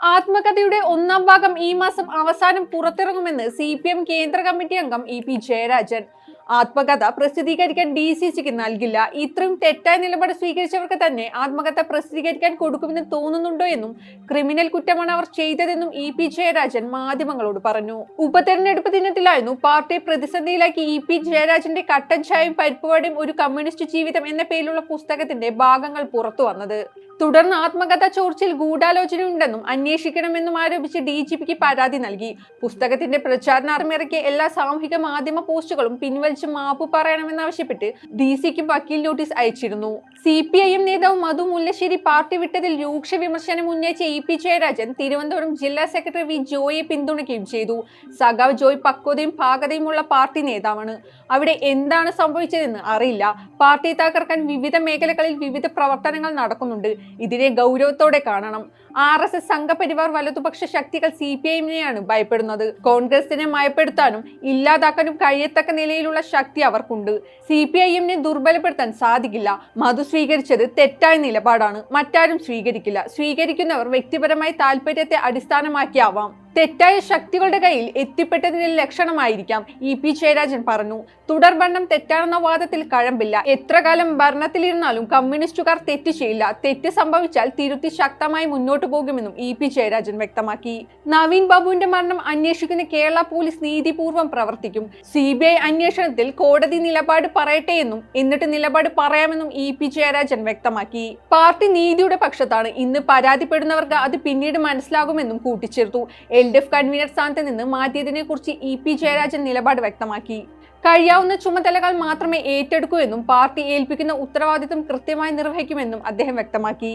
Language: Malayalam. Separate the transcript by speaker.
Speaker 1: ആത്മകഥയുടെ ഒന്നാം ഭാഗം ഈ മാസം അവസാനം പുറത്തിറങ്ങുമെന്ന് സി കേന്ദ്ര കമ്മിറ്റി അംഗം ഇ പി ജയരാജൻ. ആത്മകഥ പ്രസിദ്ധീകരിക്കാൻ ഡി സി സിക്ക് നൽകില്ല. ഇത്രയും തെറ്റായ നിലപാട് സ്വീകരിച്ചവർക്ക് തന്നെ ആത്മകഥ പ്രസിദ്ധീകരിക്കാൻ കൊടുക്കുമെന്ന് തോന്നുന്നുണ്ടോ എന്നും ക്രിമിനൽ കുറ്റമാണ് അവർ ചെയ്തതെന്നും ഇ പി ജയരാജൻ മാധ്യമങ്ങളോട് പറഞ്ഞു. ഉപതെരഞ്ഞെടുപ്പ് ദിനത്തിലായിരുന്നു പാർട്ടി പ്രതിസന്ധിയിലാക്കി ഇ പി ജയരാജന്റെ കട്ടൻ ചായയും പരിപ്പുവടയും ഒരു കമ്മ്യൂണിസ്റ്റ് ജീവിതം എന്ന പേരിലുള്ള പുസ്തകത്തിന്റെ ഭാഗങ്ങൾ പുറത്തു വന്നത്. തുടർന്ന് ആത്മകഥ ചോർച്ചിൽ ഗൂഢാലോചനയുണ്ടെന്നും അന്വേഷിക്കണമെന്നും ആരോപിച്ച് ഡി ജി പിക്ക് പരാതി നൽകി. പുസ്തകത്തിന്റെ പ്രചാരണാർമ്മിറക്കിയ എല്ലാ സാമൂഹിക മാധ്യമ പോസ്റ്റുകളും പിൻവലിച്ച് മാപ്പ് പറയണമെന്നാവശ്യപ്പെട്ട് ഡി സിക്കും വക്കീൽ നോട്ടീസ് അയച്ചിരുന്നു. സി പി ഐ എം നേതാവ് മധു മുല്ലശ്ശേരി പാർട്ടി വിട്ടതിൽ രൂക്ഷ വിമർശനം ഉന്നയിച്ച ഇ പി ജയരാജൻ തിരുവനന്തപുരം ജില്ലാ സെക്രട്ടറി വി ജോയെ പിന്തുണയ്ക്കുകയും ചെയ്തു. സഖാവ് ജോയ് പക്വതയും പാകതയുമുള്ള പാർട്ടി നേതാവാണ്. അവിടെ എന്താണ് സംഭവിച്ചതെന്ന് അറിയില്ല. പാർട്ടി തകർക്കാൻ വിവിധ മേഖലകളിൽ വിവിധ പ്രവർത്തനങ്ങൾ നടക്കുന്നുണ്ട്. ഇതിനെ ഗൗരവത്തോടെ കാണണം. ആർ എസ് എസ് സംഘപരിവാർ വലതുപക്ഷ ശക്തികൾ സി പി ഐ എമ്മിനെയാണ് ഭയപ്പെടുന്നത്. കോൺഗ്രസിനെ മയപ്പെടുത്താനും ഇല്ലാതാക്കാനും കഴിയത്തക്ക നിലയിലുള്ള ശക്തി അവർക്കുണ്ട്. സി പി ഐ എമ്മിനെ ദുർബലപ്പെടുത്താൻ സാധിക്കില്ല. മധു സ്വീകരിച്ചത് തെറ്റായ നിലപാടാണ്. മറ്റാരും സ്വീകരിക്കില്ല. സ്വീകരിക്കുന്നവർ വ്യക്തിപരമായ താല്പര്യത്തെ അടിസ്ഥാനമാക്കിയാവാം. തെറ്റായ ശക്തികളുടെ കയ്യിൽ എത്തിപ്പെട്ടതിന്റെ ലക്ഷണമായിരിക്കാം ഇ പി ജയരാജൻ പറഞ്ഞു. തുടർഭരണം തെറ്റാണെന്ന വാദത്തിൽ കഴമ്പില്ല. എത്ര കാലം ഭരണത്തിലിരുന്നാലും കമ്മ്യൂണിസ്റ്റുകാർ തെറ്റ് ചെയ്യില്ല. തെറ്റ് സംഭവിച്ചാൽ തിരുത്തി ശക്തമായി മുന്നോട്ടു പോകുമെന്നും ഇ പി ജയരാജൻ വ്യക്തമാക്കി. നവീൻ ബാബുവിന്റെ മരണം അന്വേഷിക്കുന്ന കേരള പോലീസ് നീതിപൂർവം പ്രവർത്തിക്കും. സി ബി ഐ അന്വേഷണത്തിൽ കോടതി നിലപാട് പറയട്ടെ എന്നും എന്നിട്ട് നിലപാട് പറയാമെന്നും ഇ പി ജയരാജൻ വ്യക്തമാക്കി. പാർട്ടി നീതിയുടെ പക്ഷത്താണ് ഇന്ന് പരാതിപ്പെടുന്നവർക്ക് അത് പിന്നീട് മനസ്സിലാകുമെന്നും കൂട്ടിച്ചേർത്തു. എൽ ഡി എഫ് കൺവീനർ സ്ഥാനത്ത് നിന്ന് മാറ്റിയതിനെ കുറിച്ച് ഇ പി ജയരാജൻ നിലപാട് വ്യക്തമാക്കി. കഴിയാവുന്ന ചുമതലകൾ മാത്രമേ ഏറ്റെടുക്കൂ എന്നും പാർട്ടി ഏൽപ്പിക്കുന്ന ഉത്തരവാദിത്വം കൃത്യമായി നിർവഹിക്കുമെന്നും അദ്ദേഹം വ്യക്തമാക്കി.